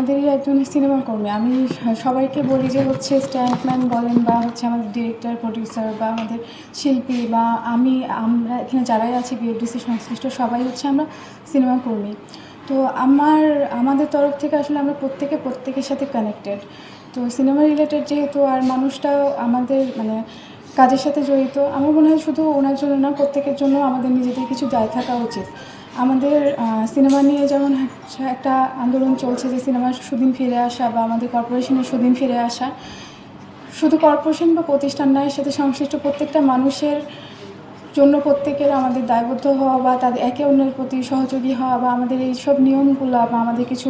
আমাদেরই একজন সিনেমা কর্মী। আমি সবাইকে বলি যে হচ্ছে স্ট্যান্টম্যান বলেন বা হচ্ছে আমাদের ডিরেক্টর, প্রডিউসার বা আমাদের শিল্পী বা আমি, আমরা এখানে যারাই আছি, বিএফডিসি সংশ্লিষ্ট সবাই হচ্ছে আমরা সিনেমা কর্মী। তো আমার, আমাদের তরফ থেকে আসলে আমরা প্রত্যেকে প্রত্যেকের সাথে কানেক্টেড তো সিনেমা রিলেটেড যেহেতু আর মানুষটাও আমাদের মানে কাজের সাথে জড়িত। আমার মনে হয় শুধু ওনার জন্য না, প্রত্যেকের জন্য আমাদের নিজেদের কিছু দায় থাকা উচিত। আমাদের সিনেমা নিয়ে যেমন একটা আন্দোলন চলছে যে সিনেমা সুদিন ফিরে আসা বা আমাদের কর্পোরেশনের সুদিন ফিরে আসা, শুধু কর্পোরেশন বা প্রতিষ্ঠান নয় সাথে সংশ্লিষ্ট প্রত্যেকটা মানুষের জন্য প্রত্যেকের আমাদের দায়বদ্ধ হওয়া বা তাদের একে অন্যের প্রতি সহযোগী হওয়া বা আমাদের এইসব নিয়মগুলো বা আমাদের কিছু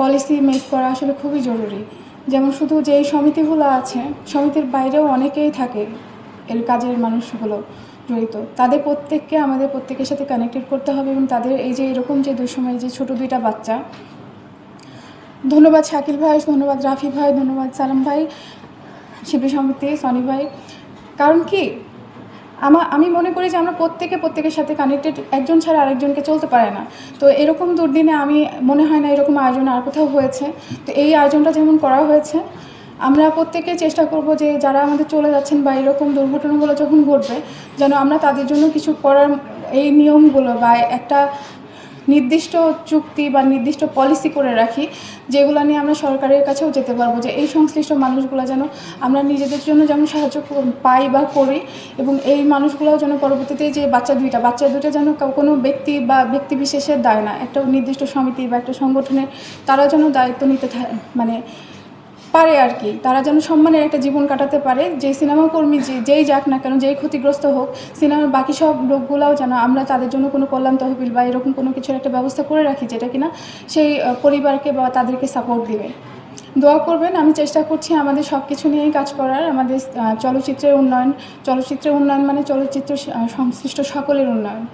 পলিসি মেক করা আসলে খুবই জরুরি। যেমন শুধু যে সমিতিগুলো আছে, সমিতির বাইরেও অনেকেই থাকে এর কাজের মানুষগুলো জড়িত। তাদের প্রত্যেককে আমাদের প্রত্যেকের সাথে কানেক্টেড করতে হবে এবং তাদের এই যে এরকম যে দুঃসময় যে ছোটো দুইটা বাচ্চা। ধন্যবাদ শাকিল ভাই, ধন্যবাদ রাফি ভাই, ধন্যবাদ সালাম ভাই, শিল্পী সমিতি সনি ভাই। কারণ কি? আমা আমি মনে করি যে আমরা প্রত্যেকে প্রত্যেকের সাথে কানেক্টেড একজন ছাড়া আরেকজনকে চলতে পারে না। তো এরকম দুর্দিনে আমি, মনে হয় না এরকম আয়োজন আর কোথাও হয়েছে। তো এই আয়োজনটা যেমন করা হয়েছে, আমরা প্রত্যেকে চেষ্টা করব যে যারা আমাদের চলে যাচ্ছেন বা এরকম দুর্ঘটনাগুলো যখন ঘটবে, যেন আমরা তাদের জন্য কিছু করার এই নিয়মগুলো বা একটা নির্দিষ্ট চুক্তি বা নির্দিষ্ট পলিসি করে রাখি, যেগুলো নিয়ে আমরা সরকারের কাছেও যেতে পারব যে এই সংশ্লিষ্ট মানুষগুলো যেন আমরা নিজেদের জন্য যেমন সাহায্য পাই বা করি এবং এই মানুষগুলোও যেন পরবর্তীতে যে বাচ্চা দুইটা বাচ্চা দুইটা যেন কোনো ব্যক্তি বা ব্যক্তি বিশেষের দায় না, একটা নির্দিষ্ট সমিতি বা একটা সংগঠনের তারা যেন দায়িত্ব নিতে মানে পারে আর কি। তারা যেন সম্মানের একটা জীবন কাটাতে পারে। যে সিনেমা কর্মী যে, যেই যাক না কেন, যেই ক্ষতিগ্রস্ত হোক, সিনেমার বাকি সব লোকগুলাও যেন আমরা তাদের জন্য কোনো কল্যাণ তহবিল বা এরকম কোনো কিছুর একটা ব্যবস্থা করে রাখি, যেটা কিনা সেই পরিবারকে বা তাদেরকে সাপোর্ট দেবে। দোয়া করবেন, আমি চেষ্টা করছি আমাদের সব কিছু নিয়েই কাজ করার। আমাদের চলচ্চিত্রের উন্নয়ন চলচ্চিত্রের উন্নয়ন মানে চলচ্চিত্র সংশ্লিষ্ট সকলের উন্নয়ন।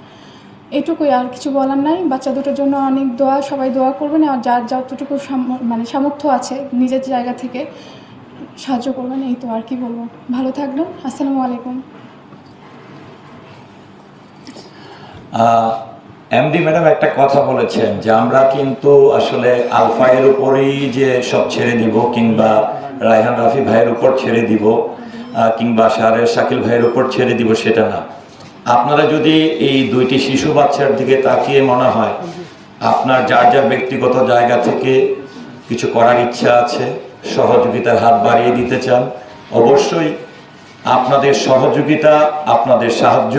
এটুকুই, আর কিছু বলার নাই। বাচ্চা দুটোর জন্য অনেক দোয়া, সবাই দোয়া করবেন, আর যার যতটুকু মানে সামর্থ্য আছে নিজের জায়গা থেকে সাহায্য করবেন, এই তো আর কি বলব। ভালো থাকবেন, আসসালামু আলাইকুম। এমডি ম্যাডাম একটা কথা বলেছেন যে আমরা কিন্তু আসলে আলফায়ের উপরেই যে সব ছেড়ে দিব, কিংবা রায়হান রাফি ভাইয়ের উপর ছেড়ে দিব কিংবা শাহরের শাকিল ভাইয়ের উপর ছেড়ে দিব, সেটা না। আপনারা যদি এই দুইটি শিশু বাচ্চার দিকে তাকিয়ে মনে হয়, আপনার যার যার ব্যক্তিগত জায়গা থেকে কিছু করার ইচ্ছা আছে, সহযোগিতার হাত বাড়িয়ে দিতে চান, অবশ্যই আপনাদের সহযোগিতা, আপনাদের সাহায্য,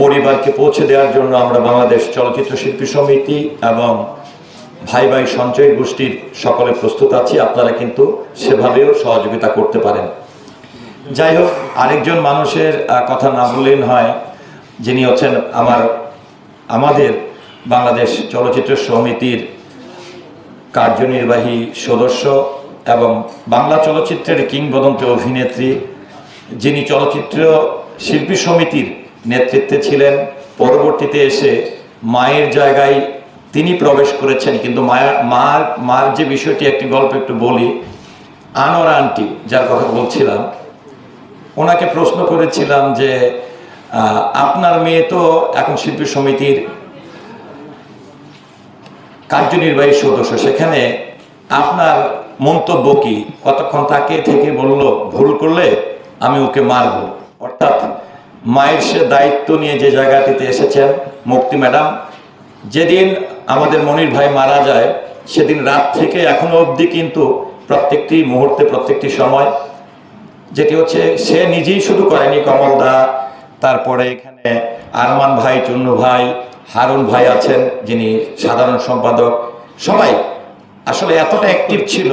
পরিবারকে পৌঁছে দেওয়ার জন্য আমরা বাংলাদেশ চলচ্চিত্র শিল্পী সমিতি এবং ভাই ভাই সঞ্চয় গোষ্ঠীর সকলে প্রস্তুত আছি। আপনারা কিন্তু সেভাবেও সহযোগিতা করতে পারেন। যাই হোক, আরেকজন মানুষের কথা না বললেন হয় যিনি হচ্ছেন আমার, আমাদের বাংলাদেশ চলচ্চিত্র সমিতির কার্যনির্বাহী সদস্য এবং বাংলা চলচ্চিত্রের কিংবদন্তি অভিনেত্রী, যিনি চলচ্চিত্র শিল্পী সমিতির নেতৃত্বে ছিলেন। পরবর্তীতে এসে মায়ের জায়গায় তিনি প্রবেশ করেছেন, কিন্তু মায়ের মার মার যে বিষয়টি, একটি গল্প একটু বলি। আনোয়ার আন্টি, যার কথা বলছিলাম ওনাকে প্রশ্ন করেছিলাম যে আপনার মেয়ে তো এখন শিল্পী সমিতির কার্যনির্বাহী সদস্য, সেখানে আপনার মন্তব্য কি? কতক্ষণ তাকে থেকে বলল, ভুল করলে আমি ওকে মারব। অর্থাৎ মায়ের সে দায়িত্ব নিয়ে যে জায়গাটিতে এসেছেন মুক্তি ম্যাডাম, যেদিন আমাদের মনির ভাই মারা যায়, সেদিন রাত থেকে এখনও অবধি কিন্তু প্রত্যেকটি মুহূর্তে, প্রত্যেকটি সময় যেটি হচ্ছে সে নিজেই শুধু করেনি কমল দা, তারপরে এখানে আরমান ভাই, চুন্নু ভাই, হারুন ভাই আছেন, যিনি সাধারণ সম্পাদক। সবাই আসলে এতটা অ্যাক্টিভ ছিল